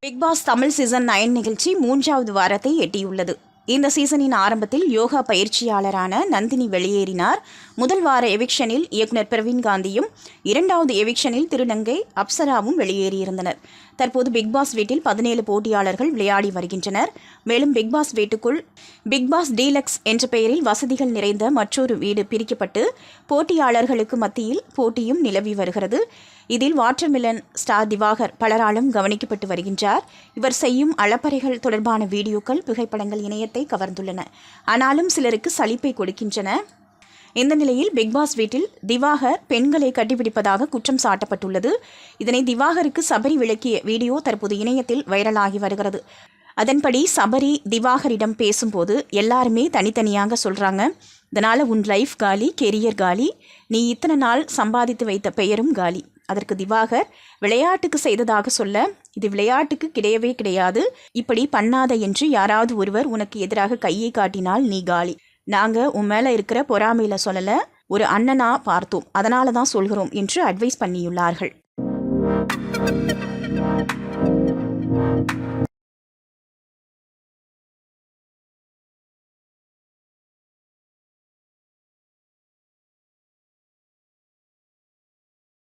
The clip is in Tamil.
Big boss Tamil season nine நிகழ்ச்சி மூன்றாவது வாரத்தை எட்டியுள்ளது. இந்த சீசனின் ஆரம்பத்தில் யோகா பயிற்சியாளரான நந்தினி வெளியேறினார். முதல் வார எவிக்ஷனில் இயக்குனர் பிரவீன் காந்தியும் இரண்டாவது எவிக்ஷனில் திருநங்கை அப்சராவும் வெளியேறியிருந்தனர். தற்போது பிக்பாஸ் வீட்டில் பதினேழு போட்டியாளர்கள் விளையாடி வருகின்றனர். மேலும் பிக்பாஸ் வீட்டுக்குள் பிக்பாஸ் டீலக்ஸ் என்ற பெயரில் வசதிகள் நிறைந்த மற்றொரு வீடு பிரிக்கப்பட்டு போட்டியாளர்களுக்கு மத்தியில் போட்டியும் நிலவி வருகிறது. இதில் வாட்டர்மிலன் ஸ்டார் திவாகர் பலராலும் கவனிக்கப்பட்டு வருகின்றார். இவர் செய்யும் அளப்பறைகள் தொடர்பான வீடியோக்கள் புகைப்படங்கள் இணைய இணையத்தை கவர்ந்துள்ளன. ஆனாலும் சிலருக்கு சலிப்பை கொடுக்கின்றன. இந்த நிலையில் பிக்பாஸ் வீட்டில் திவாகர் பெண்களை கட்டிப்பிடிப்பதாக குற்றம் சாட்டப்பட்டுள்ளது. இதனை திவாகருக்கு சபரி விளக்கிய வீடியோ தற்போது இணையத்தில் வைரலாகி வருகிறது. அதன்படி சபரி திவாகரிடம் பேசும்போது எல்லாருமே தனித்தனியாக சொல்கிறாங்க இதனால் உன் லைஃப் காலி கெரியர் காலி. நீ இத்தனை நாள் சம்பாதித்து வைத்த பெயரும் காலி. அதற்கு திவாகர் விளையாட்டுக்கு செய்ததாக சொல்ல இது விளையாட்டுக்கு கிடையவே கிடையாது. இப்படி பண்ணாத என்று யாராவது ஒருவர் உனக்கு எதிராக கையை காட்டினால் நீ காலி. நாங்கள் உன் மேலே இருக்கிற பொறாமையில சொல்லலை ஒரு அண்ணனா பார்த்தோம் அதனால தான் சொல்கிறோம் என்று அட்வைஸ் பண்ணியுள்ளார்கள்.